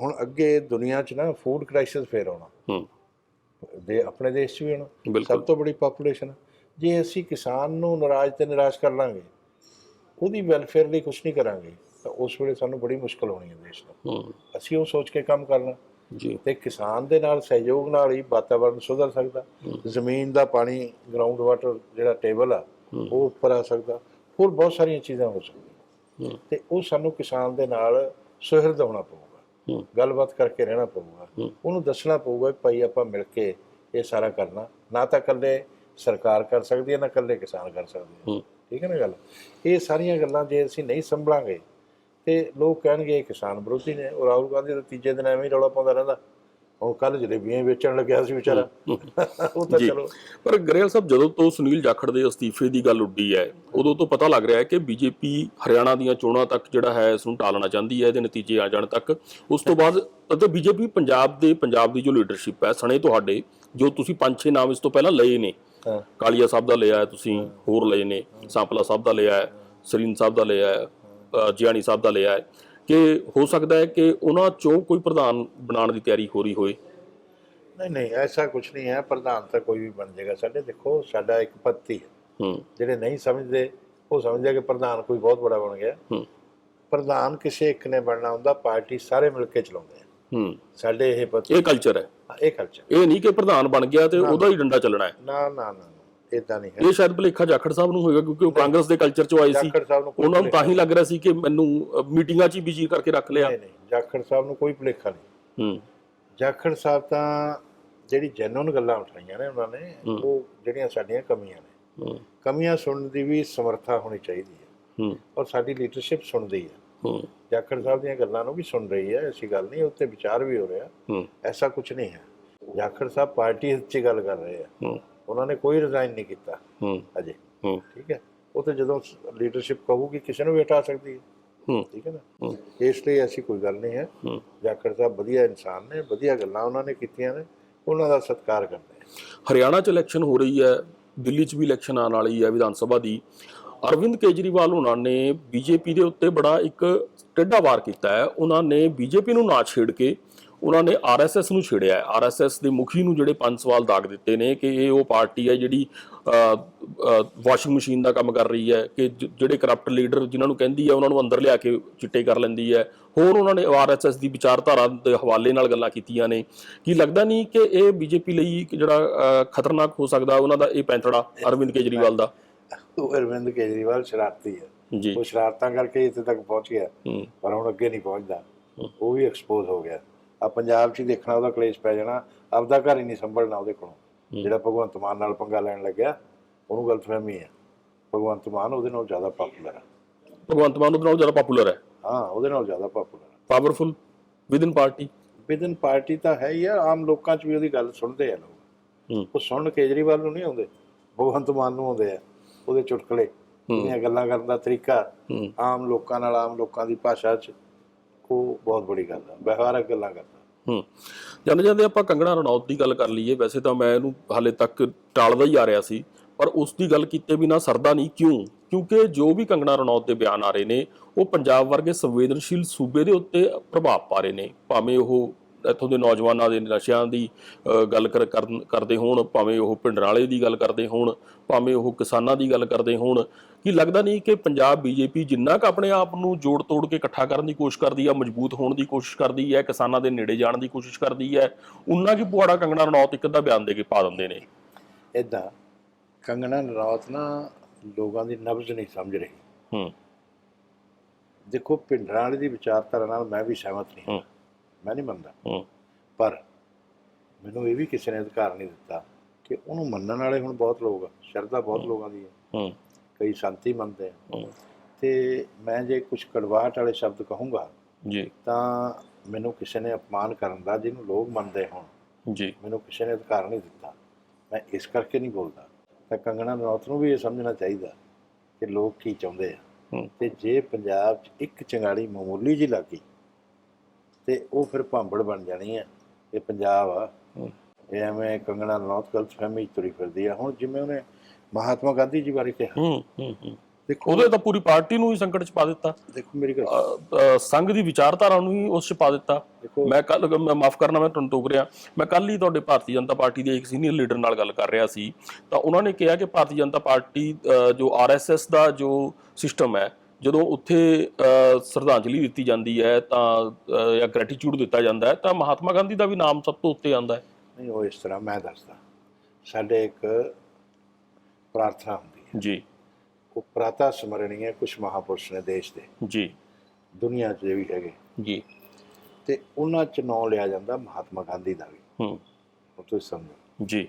ਹੁਣ ਅੱਗੇ ਦੁਨੀਆ 'ਚ ਨਾ ਫੂਡ ਕ੍ਰਾਈਸਿਸ ਫੇਰ ਆਉਣਾ। ਹੂੰ। ਦੇ ਆਪਣੇ ਦੇਸ਼ 'ਚ ਵੀ ਬਿਲਕੁਲ। ਸਭ ਤੋਂ ਬੜੀ ਪਾਪੂਲੇਸ਼ਨ ਜੇ ਅਸੀਂ ਕਿਸਾਨ ਨੂੰ ਨਾਰਾਜ਼ ਤੇ ਨਿਰਾਸ਼ ਕਰ ਲਾਂਗੇ ਉਹਦੀ ਵੈਲਫੇਅਰ ਲਈ ਕੁਝ ਨਹੀਂ ਕਰਾਂਗੇ ਤਾਂ ਉਸ ਵੇਲੇ ਸਾਨੂੰ ਬੜੀ ਮੁਸ਼ਕਲ ਹੋਣੀ ਹੈ ਦੇਸ਼ ਨੂੰ। ਅਸੀਂ ਉਹ ਸੋਚ ਕੇ ਕੰਮ ਕਰਨਾ। ਜੀ। ਤੇ ਕਿਸਾਨ ਦੇ ਨਾਲ ਸਹਿਯੋਗ ਨਾਲ ਹੀ ਵਾਤਾਵਰਣ ਸੁਧਰ ਸਕਦਾ। ਜ਼ਮੀਨ ਦਾ ਪਾਣੀ ਗਰਾਊਂਡ ਵਾਟਰ ਜਿਹੜਾ ਟੇਬਲ ਆ। ਉਹ ਉੱਪਰ ਆ ਸਕਦਾ। ਹੋਰ ਬਹੁਤ ਸਾਰੀਆਂ ਚੀਜ਼ਾਂ ਹੋ ਸਕਦੀਆਂ। ਤੇ ਉਹ ਸਾਨੂੰ ਕਿਸਾਨ ਦੇ ਨਾਲ ਸੁਹਿਰਦ ਹੋਣਾ ਪਊਗਾ। ਗੱਲਬਾਤ ਕਰਕੇ ਰਹਿਣਾ ਪਊਗਾ। ਉਹਨੂੰ ਦੱਸਣਾ ਪਊਗਾ ਕਿ ਭਾਈ ਆਪਾਂ ਮਿਲ ਕੇ ਇਹ ਸਾਰਾ ਕਰਨਾ। ਨਾ ਤਾਂ ਇਕੱਲੇ ਸਰਕਾਰ ਕਰ ਸਕਦੀ ਹੈ ਨਾ ਇਕੱਲੇ ਕਿਸਾਨ ਕਰ ਸਕਦੇ ਹੂੰ। ਠੀਕ ਹੈ ਨਾ ਗੱਲ? ਇਹ ਸਾਰੀਆਂ ਗੱਲਾਂ ਜੇ ਅਸੀਂ ਨਹੀਂ ਸੰਭਲਾਂਗੇ ਤੇ ਲੋਕ ਕਹਿਣਗੇ ਇਹ ਕਿਸਾਨ ਵਿਰੋਧੀ ਨੇ ਉਹ ਰਾਹੁਲ ਗਾਂਧੀ ਦਾ ਤੀਜੇ ਦਿਨ ਐਵੇਂ ਹੀ ਰੌਲਾ ਪਾਉਂਦਾ ਰਹਿੰਦਾ। ਹੁਣ ਕੱਲ ਜਲੇਬੀਆਂ ਵੇਚਣ ਲੱਗਿਆ ਸੀ ਵਿਚਾਰਾ। ਉਹ ਤਾਂ। ਚਲੋ। ਪਰ ਗਰੇਵਾਲ ਸਾਹਿਬ ਜਦੋਂ ਤੋਂ ਸੁਨੀਲ ਜਾਖੜ ਦੇ ਅਸਤੀਫੇ ਦੀ ਗੱਲ ਉੱਡੀ ਹੈ ਉਦੋਂ ਤੋਂ ਪਤਾ ਲੱਗ ਰਿਹਾ ਹੈ ਕਿ ਬੀਜੇਪੀ ਹਰਿਆਣਾ ਦੀਆਂ ਚੋਣਾਂ ਤੱਕ ਜਿਹੜਾ ਹੈ ਇਸ ਨੂੰ ਟਾਲਣਾ ਚਾਹੁੰਦੀ ਹੈ ਇਹਦੇ ਨਤੀਜੇ ਆ ਜਾਣ ਤੱਕ। ਉਸ ਤੋਂ ਬਾਅਦ ਅਤੇ ਬੀਜੇਪੀ ਪੰਜਾਬ ਦੇ ਪੰਜਾਬ ਦੀ ਜੋ ਲੀਡਰਸ਼ਿਪ ਹੈ ਸਣੇ ਤੁਹਾਡੇ ਜੋ ਤੁਸੀਂ ਪੰਜ ਛੇ ਨਾਮ ਇਸ ਤੋਂ ਪਹਿਲਾਂ ਲਏ ਨੇ। ਕਾਲੀਆ ਸਾਹਿਬ ਦਾ ਲਿਆ ਤੁਸੀਂ ਹੋਰ ਲਏ ਨੇ। ਸਾਂਪਲਾ ਸਾਹਿਬ ਦਾ ਲਿਆ ਹੈ ਸਰੀਨ ਸਾਹਿਬ ਦਾ ਲਿਆ ਜਿਆਣੀ ਸਾਹਿਬ ਦਾ ਲਿਆ ਹੈ। ਕਿ ਹੋ ਸਕਦਾ ਹੈ ਕਿ ਉਹਨਾਂ ਚੋਂ ਕੋਈ ਪ੍ਰਧਾਨ ਬਣਾਉਣ ਦੀ ਤਿਆਰੀ ਹੋ ਰਹੀ ਹੋਏ ਨਹੀਂ ਨਹੀਂ ਐਸਾ ਕੁਝ ਨਹੀਂ ਹੈ। ਪ੍ਰਧਾਨ ਤਾਂ ਕੋਈ ਵੀ ਬਣ ਜਾਏਗਾ। ਸਾਡੇ ਦੇਖੋ ਸਾਡਾ ਇੱਕ ਪੱਤੀ ਹੈ। ਹੂੰ। ਜਿਹੜੇ ਨਹੀਂ ਸਮਝਦੇ ਉਹ ਸਮਝਦੇ ਕਿ ਪ੍ਰਧਾਨ ਕੋਈ ਬਹੁਤ ਬੜਾ ਬਣ ਗਿਆ। ਹੂੰ। ਪ੍ਰਧਾਨ ਕਿਸੇ ਇੱਕ ਨੇ ਬਣਨਾ ਹੁੰਦਾ ਪਾਰਟੀ ਸਾਰੇ ਮਿਲ ਕੇ ਚਲਾਉਂਦੇ ਆ। ਹੂੰ। ਸਾਡੇ ਇਹ ਪੱਤੀ ਇਹ ਕਲਚਰ ਹੈ। ਇਹ ਕਲਚਰ ਇਹ ਨਹੀਂ ਕਿ ਪ੍ਰਧਾਨ ਬਣ ਗਿਆ ਤੇ ਉਹਦਾ ਹੀ ਡੰਡਾ ਚੱਲਣਾ ਹੈ। ਨਾ ਨਾ ਨਾ। ਇਦਾਂ ਨਹੀਂ ਹੈ। ਇਹ ਸ਼ਾਇਦ ਭਲੇਖਾ ਜਾਖੜ ਸਾਹਿਬ ਨੂੰ ਹੋਏਗਾ ਕਿਉਂਕਿ ਉਹ ਕਾਂਗਰਸ ਦੇ ਕਲਚਰ ਚੋਂ ਆਏ ਸੀ। ਜਾਖੜ ਸਾਹਿਬ ਨੂੰ ਕੋਈ ਉਹਨਾਂ ਨੂੰ ਤਾਂ ਹੀ ਲੱਗ ਰਿਹਾ ਸੀ ਕਿ ਮੈਨੂੰ ਮੀਟਿੰਗਾਂ 'ਚ ਹੀ ਬਿਜ਼ੀ ਕਰਕੇ ਰੱਖ ਲਿਆ। ਨਹੀਂ ਨਹੀਂ ਜਾਖੜ ਸਾਹਿਬ ਨੂੰ ਕੋਈ ਭੁਲੇਖਾ ਨਹੀਂ। ਹੂੰ। ਜਾਖੜ ਸਾਹਿਬ ਤਾਂ ਜਿਹੜੀ ਜੈਨੂਨ ਗੱਲਾਂ ਉਠਾਈਆਂ ਨੇ ਉਹਨਾਂ ਨੇ ਉਹ ਜਿਹੜੀਆਂ ਸਾਡੀਆਂ ਕਮੀਆਂ ਨੇ। ਹੂੰ। ਕਮੀਆਂ ਸੁਣਨ ਦੀ ਵੀ ਸਮਰੱਥਾ ਹੋਣੀ ਚਾਹੀਦੀ ਹੈ। ਹੂੰ। ਔਰ ਸਾਡੀ ਲੀਡਰਸ਼ਿਪ ਸੁਣਦੀ ਹੈ। ਹੂੰ। ਜਾਖੜ ਸਾਹਿਬ ਦੀਆਂ ਗੱਲਾਂ ਨੂੰ ਵੀ ਸੁਣ ਰਹੀ ਹੈ ਐਸੀ ਗੱਲ ਨਹੀਂ ਉੱਤੇ ਵਿਚਾਰ ਵੀ ਹੋ ਰਿਹਾ। ਹੂੰ। ਐਸਾ ਕੁਝ ਨਹੀਂ ਹੈ। ਜਾਖੜ ਸਾਹਿਬ ਪਾਰਟੀ 'ਚ ਗੱਲ ਕਰ ਰਹੇ ਆ ਹੂੰ। ਉਹਨਾਂ ਨੇ ਕੋਈ ਰਿਜ਼ਾਈਨ ਨਹੀਂ ਕੀਤਾ ਹੂੰ। ਅਜੇ। ਹੂੰ। ਠੀਕ ਹੈ? ਉਹ ਤੇ ਜਦੋਂ ਲੀਡਰਸ਼ਿਪ ਕਹੂਗੀ ਕਿਸੇ ਨੂੰ ਵੀ ਹਟਾ ਸਕਦੀ ਹੈ। ਹੂੰ। ਠੀਕ ਹੈ ਨਾ? ਇਸ ਲਈ ਐਸੀ ਕੋਈ ਗੱਲ ਨਹੀਂ ਹੈ। ਜਾਖੜ ਸਾਹਿਬ ਵਧੀਆ ਇਨਸਾਨ ਨੇ ਵਧੀਆ ਗੱਲਾਂ ਉਹਨਾਂ ਨੇ ਕੀਤੀਆਂ ਨੇ ਉਹਨਾਂ ਦਾ ਸਤਿਕਾਰ ਕਰਦੇ ਹਰਿਆਣਾ 'ਚ ਇਲੈਕਸ਼ਨ ਹੋ ਰਹੀ ਹੈ ਦਿੱਲੀ 'ਚ ਵੀ ਇਲੈਕਸ਼ਨ ਆਉਣ ਵਾਲੀ ਹੈ ਵਿਧਾਨ ਸਭਾ ਦੀ। ਅਰਵਿੰਦ ਕੇਜਰੀਵਾਲ ਉਹਨਾਂ ਨੇ ਬੀਜੇਪੀ ਦੇ ਉੱਤੇ ਬੜਾ ਇੱਕ ਟੇਢਾ ਵਾਰ ਕੀਤਾ ਹੈ। ਉਹਨਾਂ ਨੇ ਬੀਜੇਪੀ ਨੂੰ ਨਾ ਛੇੜ ਕੇ ਉਹਨਾਂ ਨੇ ਆਰਐਸਐਸ ਨੂੰ ਛੇੜਿਆ ਹੈ। ਆਰਐਸਐਸ ਦੇ ਮੁਖੀ ਨੂੰ ਜਿਹੜੇ ਪੰਜ ਸਵਾਲ ਦਾਗ ਦਿੱਤੇ ਨੇ ਕਿ ਇਹ ਉਹ ਪਾਰਟੀ ਹੈ ਜਿਹੜੀ ਵਾਸ਼ਿੰਗ ਮਸ਼ੀਨ ਦਾ ਕੰਮ ਕਰ ਰਹੀ ਹੈ ਕਿ ਜਿਹੜੇ ਕਰਪਟ ਲੀਡਰ ਜਿਨ੍ਹਾਂ ਨੂੰ ਕਹਿੰਦੀ ਹੈ ਉਹਨਾਂ ਨੂੰ ਅੰਦਰ ਲਿਆ ਕੇ ਚਿੱਟੇ ਕਰ ਲੈਂਦੀ ਹੈ। ਹੋਰ ਉਹਨਾਂ ਨੇ ਆਰਐਸਐਸ ਦੀ ਵਿਚਾਰਧਾਰਾ ਦੇ ਹਵਾਲੇ ਨਾਲ ਗੱਲਾਂ ਕੀਤੀਆਂ ਨੇ। ਕੀ ਲੱਗਦਾ ਨਹੀਂ ਕਿ ਇਹ ਬੀਜੇਪੀ ਲਈ ਜਿਹੜਾ ਖਤਰਨਾਕ ਹੋ ਸਕਦਾ ਉਹਨਾਂ ਦਾ ਇਹ ਪੈਂਤੜਾ ਅਰਵਿੰਦ ਕੇਜਰੀਵਾਲ ਦਾ? ਉਹ ਅਰਵਿੰਦ ਕੇਜਰੀਵਾਲ ਸ਼ਰਾਰਤੀ ਹੈ। ਜੀ। ਉਹ ਸ਼ਰਾਰਤਾਂ ਕਰਕੇ ਇੱਥੇ ਤੱਕ ਪਹੁੰਚ ਗਿਆ ਪਰ ਹੁਣ ਅੱਗੇ ਨਹੀਂ ਪਹੁੰਚਦਾ। ਉਹ ਵੀ ਐਕਸਪੋਜ਼ ਹੋ ਗਿਆ। ਆ ਪੰਜਾਬ 'ਚ ਦੇਖਣਾ ਉਹਦਾ ਕਲੇਸ਼ ਪੈ ਜਾਣਾ। ਆਪਦਾ ਘਰ ਹੀ ਨਹੀਂ ਸੰਭਲਣਾ ਉਹਦੇ ਕੋਲੋਂ। ਜਿਹੜਾ ਭਗਵੰਤ ਮਾਨ ਨਾਲ ਪੰਗਾ ਲੈਣ ਲੱਗਿਆ ਉਹਨੂੰ ਗਲਤਫਹਿਮੀ ਹੈ ਭਗਵੰਤ ਮਾਨ ਉਹਦੇ ਨਾਲ ਜ਼ਿਆਦਾ ਪਾਪੂਲਰ ਹੈ ਭਗਵੰਤ ਮਾਨ ਉਹਦੇ ਨਾਲ ਜ਼ਿਆਦਾ ਪਪੂਲਰ ਹੈ ਹਾਂ ਉਹਦੇ ਨਾਲ ਜ਼ਿਆਦਾ ਪਾਪੂਲਰ ਹੈ powerful within party within party ਤਾਂ ਹੈ ਹੀ ਆ ਆਮ ਲੋਕਾਂ 'ਚ ਵੀ ਉਹਦੀ ਗੱਲ ਸੁਣਦੇ ਆ ਲੋਕ। ਉਹ ਸੁਣਨ ਕੇਜਰੀਵਾਲ ਨੂੰ ਨਹੀਂ ਆਉਂਦੇ ਭਗਵੰਤ ਮਾਨ ਨੂੰ ਆਉਂਦੇ ਆ ਉਹਦੇ ਚੁਟਕਲੇ। ਉਹਦੀਆਂ ਗੱਲਾਂ ਕਰਨ ਦਾ ਤਰੀਕਾ। ਆਮ ਲੋਕਾਂ ਨਾਲ ਆਮ ਲੋਕਾਂ ਦੀ ਭਾਸ਼ਾ 'ਚ। ਉਹ ਬਹੁਤ ਬੜੀ ਗੱਲ ਹੈ ਵਿਵਹਾਰਕ ਗੱਲਾਂ ਕਰਦਾ। ਹੂੰ। ਜਾਂਦੇ ਜਾਂਦੇ ਆਪਾਂ ਕੰਗਣਾ ਰਣੌਤ ਦੀ ਗੱਲ ਕਰ ਲਈਏ ਵੈਸੇ ਤਾਂ ਮੈਂ ਇਹਨੂੰ ਹਾਲੇ ਤੱਕ ਟਾਲਦਾ ਹੀ ਆ ਰਿਹਾ ਸੀ ਪਰ ਉਸ ਦੀ ਗੱਲ ਕੀਤੇ ਬਿਨਾ ਸਰਦਾ ਨਹੀਂ। ਕਿਉਂ? ਕਿਉਂਕਿ ਜੋ ਵੀ ਕੰਗਣਾ ਰਣੌਤ ਦੇ ਬਿਆਨ ਆ ਰਹੇ ਨੇ ਉਹ ਪੰਜਾਬ ਵਰਗੇ ਸੰਵੇਦਨਸ਼ੀਲ ਸੂਬੇ ਦੇ ਉੱਤੇ ਪ੍ਰਭਾਵ ਪਾ ਰਹੇ ਨੇ। ਭਾਵੇਂ ਉਹ ਇੱਥੋਂ ਦੇ ਨੌਜਵਾਨਾਂ ਦੇ ਨਸ਼ਿਆਂ ਦੀ ਅ, ਗੱਲ ਕਰਦੇ ਹੋਣ ਭਾਵੇਂ ਉਹ ਪਿੰਡਰਾਲੇ ਦੀ ਗੱਲ ਕਰਦੇ ਹੋਣ ਭਾਵੇਂ ਉਹ ਕਿਸਾਨਾਂ ਦੀ ਗੱਲ ਕਰਦੇ ਹੋਣ ਕੀ ਲੱਗਦਾ ਨਹੀਂ ਕਿ ਪੰਜਾਬ ਬੀਜੇਪੀ ਜਿੰਨਾ ਕੁ ਆਪਣੇ ਆਪ ਨੂੰ ਜੋੜ ਤੋੜ ਕੇ ਇਕੱਠਾ ਕਰਨ ਦੀ ਕੋਸ਼ਿਸ਼ ਕਰਦੀ ਹੈ ਮਜ਼ਬੂਤ ਹੋਣ ਦੀ ਕੋਸ਼ਿਸ਼ ਕਰਦੀ ਹੈ ਕਿਸਾਨਾਂ ਦੇ ਨੇੜੇ ਜਾਣ ਦੀ ਕੋਸ਼ਿਸ਼ ਕਰਦੀ ਹੈ ਉਨਾ ਕੀ ਪੁਆੜਾ ਕੰਗਣਾ ਰਣੌਤ ਇੱਕ ਅੱਧਾ ਬਿਆਨ ਦੇ ਕੇ ਪਾ ਦਿੰਦੇ ਨੇ। ਇਦਾਂ ਕੰਗਣਾ ਰਣੌਤ ਨਾ ਲੋਕਾਂ ਦੀ ਨਬਜ਼ ਨਹੀਂ ਸਮਝ ਰਹੀ। ਹੂੰ। ਦੇਖੋ ਪਿੰਡਰਾਂ ਵਾਲੇ ਦੀ ਵਿਚਾਰਧਾਰਾ ਨਾਲ ਮੈਂ ਵੀ ਸਹਿਮਤ ਨਹੀਂ। ਹੂੰ। ਮੈਂ ਨਹੀਂ ਮੰਨਦਾ। ਹੂੰ। ਪਰ ਮੈਨੂੰ ਇਹ ਵੀ ਕਿਸੇ ਨੇ ਅਧਿਕਾਰ ਨਹੀਂ ਦਿੱਤਾ ਕਿ ਉਹਨੂੰ ਮੰਨਣ ਵਾਲੇ ਹੁਣ ਬਹੁਤ ਲੋਕ ਆ ਸ਼ਰਧਾ ਬਹੁਤ ਲੋਕਾਂ ਦੀ ਹੈ ਹੂੰ। ਕਈ ਸੰਤੀ ਮੰਨਦੇ ਆ। ਤੇ ਮੈਂ ਜੇ ਕੁਝ ਕੜਵਾਹਟ ਵਾਲੇ ਸ਼ਬਦ ਕਹੂੰਗਾ ਜੀ। ਤਾਂ ਮੈਨੂੰ ਕਿਸੇ ਨੇ ਅਪਮਾਨ ਕਰਨ ਦਾ ਜਿਹਨੂੰ ਲੋਕ ਮੰਨਦੇ ਹੋਣ ਜੀ। ਮੈਨੂੰ ਕਿਸੇ ਨੇ ਅਧਿਕਾਰ ਨਹੀਂ ਦਿੱਤਾ। ਮੈਂ ਇਸ ਕਰਕੇ ਨਹੀਂ ਬੋਲਦਾ। ਤਾਂ ਕੰਗਣਾ ਰਣੌਤ ਨੂੰ ਵੀ ਇਹ ਸਮਝਣਾ ਚਾਹੀਦਾ ਕਿ ਲੋਕ ਕੀ ਚਾਹੁੰਦੇ ਆ। ਤੇ ਜੇ ਪੰਜਾਬ 'ਚ ਇੱਕ ਚੰਗਾੜੀ ਮਾਮੂਲੀ ਜਿਹੀ ਲੱਗੀ ਤੇ ਉਹ ਫਿਰ ਭਾਂਬੜ ਬਣ ਜਾਣੀ ਆ। ਇਹ ਪੰਜਾਬ ਆ। ਇਹ ਐਵੇਂ ਕੰਗਣਾ ਰਣੌਤ ਗਲਤ ਫਹਿਮੀ ਤੁਰੀ ਫਿਰਦੀ ਆ। ਹੁਣ ਜਿਵੇਂ ਉਹਨੇ ਮਹਾਤਮਾ ਗਾਂਧੀ ਜੀ ਬਾਰੇ ਕਿਹਾ। ਹੂੰ ਹੂੰ ਹੂੰ। ਦੇਖੋ ਉਹਦੇ ਤਾਂ ਪੂਰੀ ਪਾਰਟੀ ਨੂੰ ਹੀ ਸੰਕਟ ਚ ਪਾ ਦਿੱਤਾ। ਦੇਖੋ ਮੇਰੀ ਗੱਲ ਸੰਘ ਦੀ ਵਿਚਾਰਧਾਰਾ ਨੂੰ ਹੀ ਉਸ ਚ ਪਾ ਦਿੱਤਾ। ਮੈਂ ਕੱਲ ਮੈਂ ਮਾਫ ਕਰਨਾ ਮੈਂ ਤੁਹਾਨੂੰ ਟੋਕ ਰਿਹਾ। ਮੈਂ ਕੱਲ ਹੀ ਤੁਹਾਡੇ ਭਾਰਤੀ ਜਨਤਾ ਪਾਰਟੀ ਦੇ ਇੱਕ ਸੀਨੀਅਰ ਲੀਡਰ ਨਾਲ ਗੱਲ ਕਰ ਰਿਹਾ ਸੀ। ਤਾਂ ਉਹਨਾਂ ਨੇ ਕਿਹਾ ਕਿ ਭਾਰਤੀ ਜਨਤਾ ਪਾਰਟੀ ਜੋ ਆਰਐਸਐਸ ਦਾ ਜੋ ਸਿਸਟਮ ਹੈ ਜਦੋਂ ਉੱਥੇ ਸ਼ਰਧਾਂਜਲੀ ਦਿੱਤੀ ਜਾਂਦੀ ਹੈ ਤਾਂ ਜਾਂ ਗ੍ਰੈਟੀਟਿਊਡ ਦਿੱਤਾ ਜਾਂਦਾ ਹੈ ਤਾਂ ਮਹਾਤਮਾ ਗਾਂਧੀ ਦਾ ਵੀ ਨਾਮ ਸਭ ਤੋਂ ਉੱਤੇ ਆਉਂਦਾ ਹੈ। ਨਹੀਂ ਉਹ ਇਸ ਤਰ੍ਹਾਂ ਮੈਂ ਦੱਸਦਾ। ਸਾਡੇ ਇੱਕ ਪ੍ਰਾਰਥਨਾ ਹੁੰਦੀ ਹੈ। ਜੀ। ਉਹ ਪ੍ਰਾਤਾ ਸਮਰਣੀ ਹੈ ਕੁਝ ਮਹਾਪੁਰਸ਼ ਨੇ ਦੇਸ਼ ਦੇ। ਜੀ। ਦੁਨੀਆ 'ਚ ਵੀ ਹੈਗੇ। ਜੀ। ਤੇ ਉਹਨਾਂ 'ਚ ਨਾਂ ਲਿਆ ਜਾਂਦਾ ਮਹਾਤਮਾ ਗਾਂਧੀ ਦਾ ਵੀ। ਹੂੰ। ਉਹ ਤੁਸੀਂ ਸਮਝੋ। ਜੀ।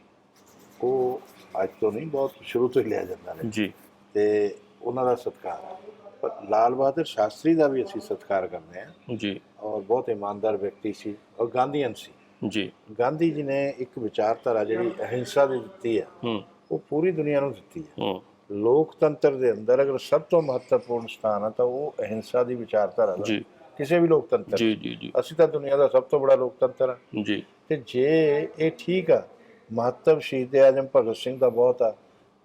ਉਹ ਅੱਜ ਤੋਂ ਨਹੀਂ ਬਹੁਤ ਸ਼ੁਰੂ ਤੋਂ ਹੀ ਲਿਆ ਜਾਂਦਾ ਹੈ ਜੀ। ਤੇ ਉਹਨਾਂ ਦਾ ਸਤਿਕਾਰ। ਪਰ ਲਾਲ ਬਹਾਦਰ ਸ਼ਾਸਤਰੀ ਦਾ ਵੀ ਅਸੀਂ ਸਤਿਕਾਰ ਕਰਦੇ ਹਾਂ। ਜੀ। ਔਰ ਬਹੁਤ ਇਮਾਨਦਾਰ ਵਿਅਕਤੀ ਸੀ ਔਰ ਗਾਂਧੀਅਨ ਸੀ। ਜੀ। ਗਾਂਧੀ ਜੀ ਨੇ ਇੱਕ ਵਿਚਾਰਧਾਰਾ ਜਿਹੜੀ ਅਹਿੰਸਾ ਦੀ ਦਿੱਤੀ ਹੈ। ਹੂੰ। ਉਹ ਪੂਰੀ ਦੁਨੀਆ ਨੂੰ ਦਿੱਤੀ ਹੈ। ਲੋਕਤੰਤਰ ਦੇ ਅੰਦਰ ਅਗਰ ਸਭ ਤੋਂ ਮਹੱਤਵਪੂਰਨ ਸਥਾਨ ਹੈ ਤਾਂ ਉਹ ਅਹਿੰਸਾ ਦੀ ਵਿਚਾਰਧਾਰਾ ਦਾ। ਜੀ। ਕਿਸੇ ਵੀ ਲੋਕਤੰਤਰ ਜੀ ਜੀ ਜੀ। ਅਸੀਂ ਤਾਂ ਦੁਨੀਆ ਦਾ ਸਭ ਤੋਂ ਬੜਾ ਲੋਕਤੰਤਰ ਹਾਂ ਜੀ। ਤੇ ਜੇ ਇਹ ਠੀਕ ਆ ਮਹੱਤਵ ਸ਼ਹੀਦ ਆਜਮ ਭਗਤ ਸਿੰਘ ਦਾ ਬਹੁਤ ਆ।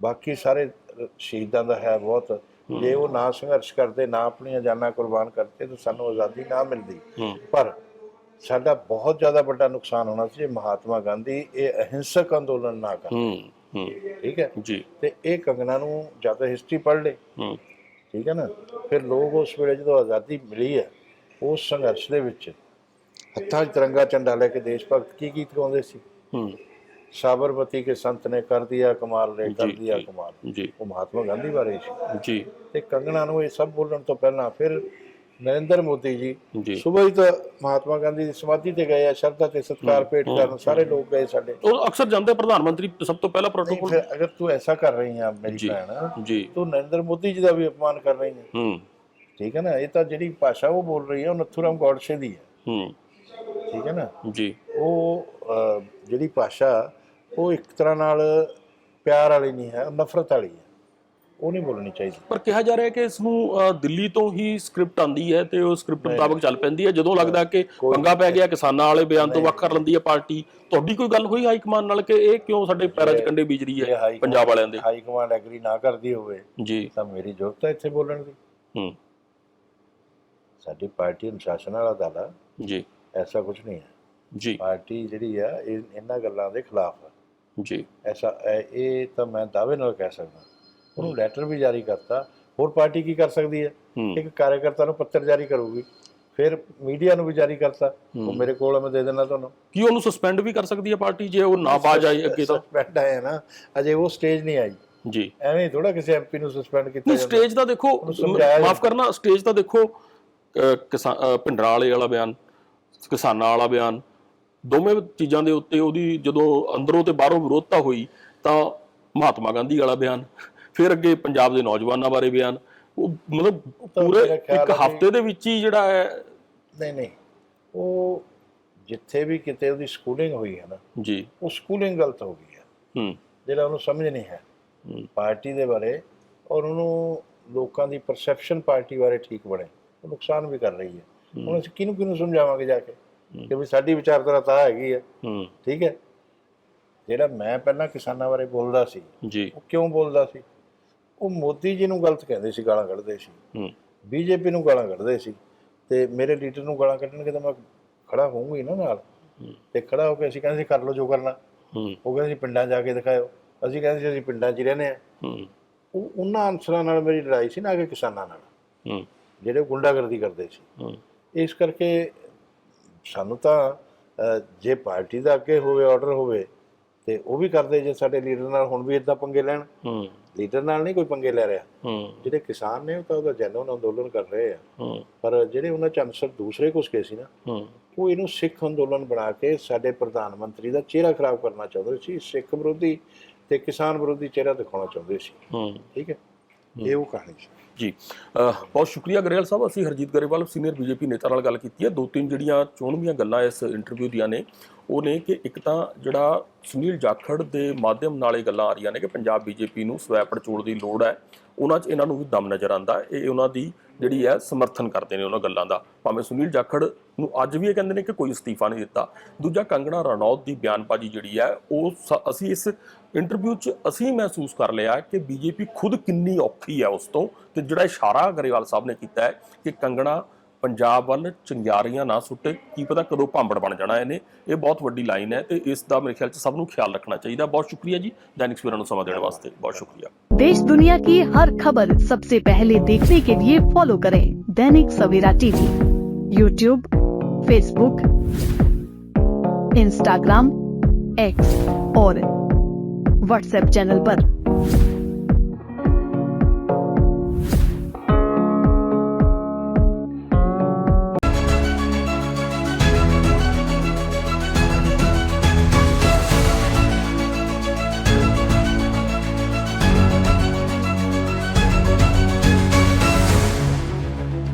ਬਾਕੀ ਸਾਰੇ ਸ਼ਹੀਦਾਂ ਦਾ ਹੈ ਬਹੁਤ। ਜੇ ਉਹ ਨਾ ਸੰਘਰਸ਼ ਕਰਦੇ ਨਾ ਆਪਣੀਆਂ ਜਾਨਾਂ ਕੁਰਬਾਨ ਕਰਦੇ ਤਾਂ ਸਾਨੂੰ ਆਜ਼ਾਦੀ ਨਾ ਮਿਲਦੀ। ਪਰ ਸਾਡਾ ਬਹੁਤ ਜ਼ਿਆਦਾ ਵੱਡਾ ਨੁਕਸਾਨ ਹੋਣਾ ਸੀ ਜੇ ਮਹਾਤਮਾ ਗਾਂਧੀ ਇਹ ਅਹਿੰਸਕ ਅੰਦੋਲਨ ਨਾ ਕਰ। ਹੂੰ ਹੂੰ। ਠੀਕ ਹੈ? ਜੀ। ਤੇ ਇਹ ਕੰਗਣਾ ਨੂੰ ਜ਼ਿਆਦਾ ਹਿਸਟਰੀ ਪੜ੍ਹ ਲੇ। ਠੀਕ ਹੈ ਨਾ? ਫਿਰ ਲੋਕ ਉਸ ਵੇਲੇ ਜਦੋਂ ਆਜ਼ਾਦੀ ਮਿਲੀ ਹੈ ਉਸ ਸੰਘਰਸ਼ ਦੇ ਵਿੱਚ ਹੱਥਾਂ 'ਚ ਤਿਰੰਗਾ ਝੰਡਾ ਲੈ ਕੇ ਦੇਸ਼ ਭਗਤ ਕੀ ਗੀਤ ਗਾਉਂਦੇ ਸੀ? ਹੂੰ। ਸਾਬਰਮਤੀ ਕੇ ਸੰਤ ਨੇ ਕਰ ਦਿਆ ਕਮਾਲ ਰੇ ਕਰ ਜੀ, ਦਿਆ ਜੀ। ਕਮਾਲ। ਜੀ। ਉਹ ਮਹਾਤਮਾ ਗਾਂਧੀ ਬਾਰੇ ਸੀ। ਜੀ। ਤੇ ਕੰਗਣਾ ਨੂੰ ਇਹ ਸਭ ਬੋਲਣ ਤੋਂ ਪਹਿਲਾਂ ਫਿਰ ਨਰਿੰਦਰ ਮੋਦੀ ਜੀ ਸਵੇਰ ਹੀ ਤਾਂ ਮਹਾਤਮਾ ਗਾਂਧੀ ਦੀ ਸਮਾਧੀ ਤੇ ਗਏ ਆ ਸ਼ਰਧਾ ਤੇ ਸਤਕਾਰ ਭੇਟ ਕਰਨ ਸਾਰੇ ਲੋਕ ਗਏ ਸਾਡੇ। ਉਹ ਅਕਸਰ ਜਾਂਦੇ ਪ੍ਰਧਾਨ ਮੰਤਰੀ ਸਭ ਤੋਂ ਪਹਿਲਾ ਪ੍ਰੋਟੋਕੋਲ ਫਿਰ ਅਗਰ ਤੂੰ ਐਸਾ ਕਰ ਰਹੀ ਆ ਮੇਰੀ। ਭੈਣ ਤੂੰ ਨਰਿੰਦਰ ਮੋਦੀ ਜੀ ਦਾ ਵੀ ਅਪਮਾਨ ਕਰ ਰਹੀ ਹੈ ਹੂੰ। ਠੀਕ ਹੈ ਨਾ ਇਹ ਤਾਂ ਜਿਹੜੀ ਭਾਸ਼ਾ ਉਹ ਬੋਲ ਰਹੀ ਹੈ ਉਹ ਨਥੂਰਾਮ ਗੋਡਸੇ ਦੀ ਹੈ ਹੂੰ। ਠੀਕ ਹੈ ਨਾ? ਜੀ। ਉਹ ਜਿਹੜੀ ਭਾਸ਼ਾ ਉਹ ਇੱਕ ਤਰ੍ਹਾਂ ਨਾਲ ਪਿਆਰ ਵਾਲੀ ਨਹੀਂ ਹੈ ਨਫ਼ਰਤ ਵਾਲੀ ਹੈ। ਉਹ ਨਹੀਂ ਬੋਲਣੀ ਚਾਹੀਦੀ। ਪਰ ਕਿਹਾ ਜਾ ਰਿਹਾ ਹੈ ਕਿ ਇਸ ਨੂੰ ਦਿੱਲੀ ਤੋਂ ਹੀ ਸਕ੍ਰਿਪਟ ਆਂਦੀ ਹੈ ਤੇ ਉਹ ਸਕ੍ਰਿਪਟ ਮੁਤਾਬਕ ਚੱਲ ਪੈਂਦੀ ਹੈ। ਜਦੋਂ ਲੱਗਦਾ ਕਿ ਪੰਗਾ ਪੈ ਗਿਆ ਕਿਸਾਨਾਂ ਵਾਲੇ ਬਿਆਨ ਤੋਂ ਵੱਖ ਕਰ ਲੈਂਦੀ ਹੈ ਪਾਰਟੀ ਤੁਹਾਡੀ ਕੋਈ ਗੱਲ ਹੋਈ ਹਾਈ ਕਮਾਨ ਨਾਲ ਕਿ ਇਹ ਕਿਉਂ ਸਾਡੇ ਪੈਰਾਂ 'ਚ ਕੰਡੇ ਬੀਜ ਰਹੀ ਹੈ ਪੰਜਾਬ ਵਾਲਿਆਂ ਦੇ? ਹਾਈ ਕਮਾਂਡ ਐਗਰੀ ਨਾ ਕਰਦੀ ਹੋਵੇ ਜੀ। ਤਾਂ ਮੇਰੀ ਜ਼ਰੂਰਤ ਹੈ ਇੱਥੇ ਬੋਲਣ ਦੀ। ਹੂੰ। ਸਾਡੀ ਪਾਰਟੀ ਅਨੁਸ਼ਾਸਨ ਵਾਲਾ ਦਲ ਆ। ਜੀ। ਐਸਾ ਕੁਝ ਨਹੀਂ ਹੈ। ਜੀ। ਪਾਰਟੀ ਜਿਹੜੀ ਆ ਇਹ ਇਹਨਾਂ ਗੱਲਾਂ ਦੇ ਖਿਲਾਫ ਆ। ਜੀ। ਐਸਾ ਇਹ ਤਾਂ ਮੈਂ ਦਾਅਵੇ ਨਾਲ ਕਹਿ ਸਕਦਾ। ਉਹਨੂੰ ਲੈਟਰ ਵੀ ਜਾਰੀ ਕਰਤਾ। ਹੋਰ ਪਾਰਟੀ ਕੀ ਕਰ ਸਕਦੀ ਹੈ? ਇੱਕ ਕਾਰਜਕਰਤਾ ਨੂੰ ਪੱਤਰ ਜਾਰੀ ਕਰੂਗੀ। ਫਿਰ ਮੀਡੀਆ ਨੂੰ ਵੀ ਜਾਰੀ ਕਰਤਾ। ਉਹ ਮੇਰੇ ਕੋਲ ਮੈਂ ਦੇ ਦੇਣਾ ਤੁਹਾਨੂੰ। ਕੀ ਉਹਨੂੰ ਸਸਪੈਂਡ ਵੀ ਕਰ ਸਕਦੀ ਹੈ ਪਾਰਟੀ ਜੇ ਉਹ ਨਾ ਬਾਜ ਆਏ ਅੱਗੇ ਤਾਂ? ਸਸਪੈਂਡ ਆਇਆ ਨਾ ਅਜੇ ਉਹ ਸਟੇਜ ਨਹੀਂ ਆਈ। ਜੀ। ਐਵੇਂ ਥੋੜਾ ਕਿਸੇ ਐਮਪੀ ਨੂੰ ਸਸਪੈਂਡ ਕੀਤਾ ਜਾਂਦਾ। ਸਟੇਜ ਦਾ ਦੇਖੋ ਮਾਫ ਕਰਨਾ ਸਟੇਜ ਦਾ ਦੇਖੋ ਕਿਸਾਨ ਅ, ਭਿੰਡਰਾਂ ਵਾਲੇ ਵਾਲਾ ਬਿਆਨ ਕਿਸਾਨਾਂ ਵਾਲਾ ਬਿਆਨ ਦੋਵੇਂ ਚੀਜ਼ਾਂ ਦੇ ਉੱਤੇ ਉਹਦੀ ਜਦੋਂ ਅੰਦਰੋਂ ਤੇ ਬਾਹਰੋਂ ਵਿਰੋਧਤਾ ਹੋਈ ਤਾਂ ਮਹਾਤਮਾ ਗਾਂਧੀ ਵਾਲਾ ਬਿਆਨ। ਫਿਰ ਅੱਗੇ ਪੰਜਾਬ ਦੇ ਨੌਜਵਾਨਾਂ ਬਾਰੇ ਬਿਆਨ। ਉਹ ਮਤਲਬ ਪੂਰੇ ਇੱਕ ਹਫ਼ਤੇ ਦੇ ਵਿੱਚ ਹੀ ਜਿਹੜਾ ਹੈ ਨਹੀਂ ਨਹੀਂ। ਉਹ ਜਿੱਥੇ ਵੀ ਕਿਤੇ ਉਹਦੀ ਸਕੂਲਿੰਗ ਹੋਈ ਹੈ ਨਾ ਜੀ। ਉਹ ਸਕੂਲਿੰਗ ਗਲਤ ਹੋ ਗਈ ਹੈ। ਹੂੰ। ਜਿਹੜਾ ਉਹਨੂੰ ਸਮਝ ਨਹੀਂ ਹੈ। ਪਾਰਟੀ ਦੇ ਬਾਰੇ ਔਰ ਉਹਨੂੰ ਲੋਕਾਂ ਦੀ ਪਰਸੈਪਸ਼ਨ ਪਾਰਟੀ ਬਾਰੇ ਠੀਕ ਬਣੇ ਉਹ ਨੁਕਸਾਨ ਵੀ ਕਰ ਰਹੀ ਹੈ। ਹੁਣ ਅਸੀਂ ਕਿਹਨੂੰ ਕਿਹਨੂੰ ਸਮਝਾਵਾਂਗੇ ਜਾ ਕੇ? ਕਿ ਵੀ ਸਾਡੀ ਵਿਚਾਰਧਾਰਾ ਤਾਂ ਹੈਗੀ ਹੈ। ਹੂੰ। ਠੀਕ ਹੈ? ਜਿਹੜਾ ਮੈਂ ਪਹਿਲਾਂ ਕਿਸਾਨਾਂ ਬਾਰੇ ਬੋਲਦਾ ਸੀ ਜੀ। ਉਹ ਕਿਉਂ ਬੋਲਦਾ ਸੀ? ਉਹ ਮੋਦੀ ਜੀ ਨੂੰ ਗਲਤ ਕਹਿੰਦੇ ਸੀ ਗਾਲਾਂ ਕੱਢਦੇ ਸੀ। ਹੂੰ। ਬੀਜੇਪੀ ਨੂੰ ਗਾਲਾਂ ਕੱਢਦੇ ਸੀ। ਤੇ ਮੇਰੇ ਲੀਡਰ ਨੂੰ ਗਾਲਾਂ ਕੱਢਣਗੇ ਤਾਂ ਮੈਂ ਖੜਾ ਹੋਊਂਗੀ ਨਾ ਨਾਲ। ਤੇ ਖੜਾ ਹੋ ਕੇ ਅਸੀਂ ਕਹਿੰਦੇ ਸੀ ਕਰ ਲਓ ਜੋ ਕਰਨਾ। ਹੂੰ। ਉਹ ਕਹਿੰਦੇ ਸੀ ਪਿੰਡਾਂ ਜਾ ਕੇ ਦਿਖਾਓ ਅਸੀਂ ਕਹਿੰਦੇ ਸੀ ਅਸੀਂ ਪਿੰਡਾਂ 'ਚ ਹੀ ਰਹਿੰਦੇ ਆ ਹੂੰ। ਉਹ ਉਹਨਾਂ ਅਨਸਰਾਂ ਨਾਲ ਮੇਰੀ ਲੜਾਈ ਸੀ ਨਾ ਕਿ ਕਿਸਾਨਾਂ ਨਾਲ। ਹੂੰ। ਜਿਹੜੇ ਗੁੰਡਾਗਰਦੀ ਕਰਦੇ ਸੀ। ਹੂੰ। ਇਸ ਕਰਕੇ ਸਾਨੂੰ ਤਾਂ ਜੇ ਪਾਰਟੀ ਦਾ ਅੱਗੇ ਹੋਵੇ ਆਰਡਰ ਹੋਵੇ ਤੇ ਉਹ ਵੀ ਕਰਦੇ ਜੇ ਸਾਡੇ ਲੀਡਰ ਨਾਲ ਹੁਣ ਵੀ ਇਦਾਂ ਪੰਗੇ ਲੈਣ। ਹੂੰ। ਲੀਡਰ ਨਾਲ ਨਹੀਂ ਕੋਈ ਪੰਗੇ ਲੈ ਰਿਹਾ। ਹੂੰ। ਜਿਹੜੇ ਕਿਸਾਨ ਨੇ ਉਹ ਤਾਂ ਉਹਦਾ ਜੈਨੂਨ ਅੰਦੋਲਨ ਕਰ ਰਹੇ ਆ। ਹੂੰ। ਪਰ ਜਿਹੜੇ ਉਹਨਾਂ ਚ ਅਨਸਰ ਦੂਸਰੇ ਕੁਝ ਕੇ ਸੀ ਨਾ ਹੂੰ। ਉਹ ਇਹਨੂੰ ਸਿੱਖ ਅੰਦੋਲਨ ਬਣਾ ਕੇ ਸਾਡੇ ਪ੍ਰਧਾਨ ਮੰਤਰੀ ਦਾ ਚਿਹਰਾ ਖਰਾਬ ਕਰਨਾ ਚਾਹੁੰਦੇ ਸੀ। ਸਿੱਖ ਵਿਰੋਧੀ ਤੇ ਕਿਸਾਨ ਵਿਰੋਧੀ ਚਿਹਰਾ ਦਿਖਾਉਣਾ ਚਾਹੁੰਦੇ ਸੀ। ਹੂੰ। ਠੀਕ ਹੈ। ਇਹ ਉਹ ਕਹਾਣੀ ਸੀ। ਜੀ। ਬਹੁਤ ਸ਼ੁਕਰੀਆ ਗਰੇਵਾਲ ਸਾਹਿਬ। ਅਸੀਂ ਹਰਜੀਤ ਗਰੇਵਾਲ ਸੀਨੀਅਰ ਬੀਜੇਪੀ ਨੇਤਾ ਨਾਲ ਗੱਲ ਕੀਤੀ ਹੈ। ਦੋ ਤਿੰਨ ਜਿਹੜੀਆਂ ਚੋਣਵੀਆਂ ਗੱਲਾਂ ਇਸ ਇੰਟਰਵਿਊ ਦੀਆਂ ਨੇ ਉਹ ਨੇ ਕਿ ਇੱਕ ਤਾਂ ਜਿਹੜਾ ਸੁਨੀਲ ਜਾਖੜ ਦੇ ਮਾਧਿਅਮ ਨਾਲ ਇਹ ਗੱਲਾਂ ਆ ਰਹੀਆਂ ਨੇ ਕਿ ਪੰਜਾਬ ਬੀਜੇਪੀ ਨੂੰ ਸਵੈ ਪੜਚੋਲ ਦੀ ਲੋੜ ਹੈ। ਉਹਨਾਂ 'ਚ ਇਹਨਾਂ ਨੂੰ ਵੀ ਦਮ ਨਜ਼ਰ ਆਂਦਾ ਇਹ ਉਹਨਾਂ ਦੀ ਜਿਹੜੀ ਹੈ ਸਮਰਥਨ ਕਰਦੇ ਨੇ ਉਹਨਾਂ ਗੱਲਾਂ ਦਾ। ਭਾਵੇਂ ਸੁਨੀਲ ਜਾਖੜ ਨੂੰ ਅੱਜ ਵੀ ਇਹ ਕਹਿੰਦੇ ਨੇ ਕਿ ਕੋਈ ਅਸਤੀਫਾ ਨਹੀਂ ਦਿੱਤਾ। ਦੂਜਾ ਕੰਗਣਾ ਰਣੌਤ ਦੀ ਬਿਆਨਬਾਜ਼ੀ ਜਿਹੜੀ ਹੈ, ਉਹ ਸ- ਅਸੀਂ ਇਸ ਇੰਟਰਵਿਊ 'ਚ ਅਸੀਂ ਮਹਿਸੂਸ ਕਰ ਲਿਆ ਕਿ ਬੀਜੇਪੀ ਖੁਦ ਕਿੰਨੀ ਔਖੀ ਹੈ ਉਸ ਤੋਂ ਤੇ ਜਿਹੜਾ ਇਸ਼ਾਰਾ ਗਰੇਵਾਲ ਸਾਹਿਬ ਨੇ ਕੀਤਾ ਹੈ ਕਿ ਕੰਗਣਾ ਪੰਜਾਬ ਵੱਲ ਚੰਗਿਆਰੀਆਂ ਨਾ ਸੁੱਟੇ ਕੀ ਪਤਾ ਕਦੋਂ ਭਾਂਬੜ ਬਣ ਜਾਣਾ ਇਹਨੇ ਇਹ ਬਹੁਤ ਵੱਡੀ ਲਾਈਨ ਹੈ ਤੇ ਇਸ ਦਾ ਮੇਰੇ ਖਿਆਲ 'ਚ ਸਭ ਨੂੰ ਖਿਆਲ ਰੱਖਣਾ ਚਾਹੀਦਾ ਬਹੁਤ ਸ਼ੁਕਰੀਆ ਜੀ ਦੈਨਿਕ ਸਵੇਰਾ ਨੂੰ ਸਮਾਂ ਦੇਣ ਵਾਸਤੇ ਬਹੁਤ ਸ਼ੁਕਰੀਆ देश दुनिया की हर खबर सबसे पहले देखने के लिए फॉलो करें Dainik Savera TV YouTube Facebook Instagram X और व्हाट्सएप चैनल पर।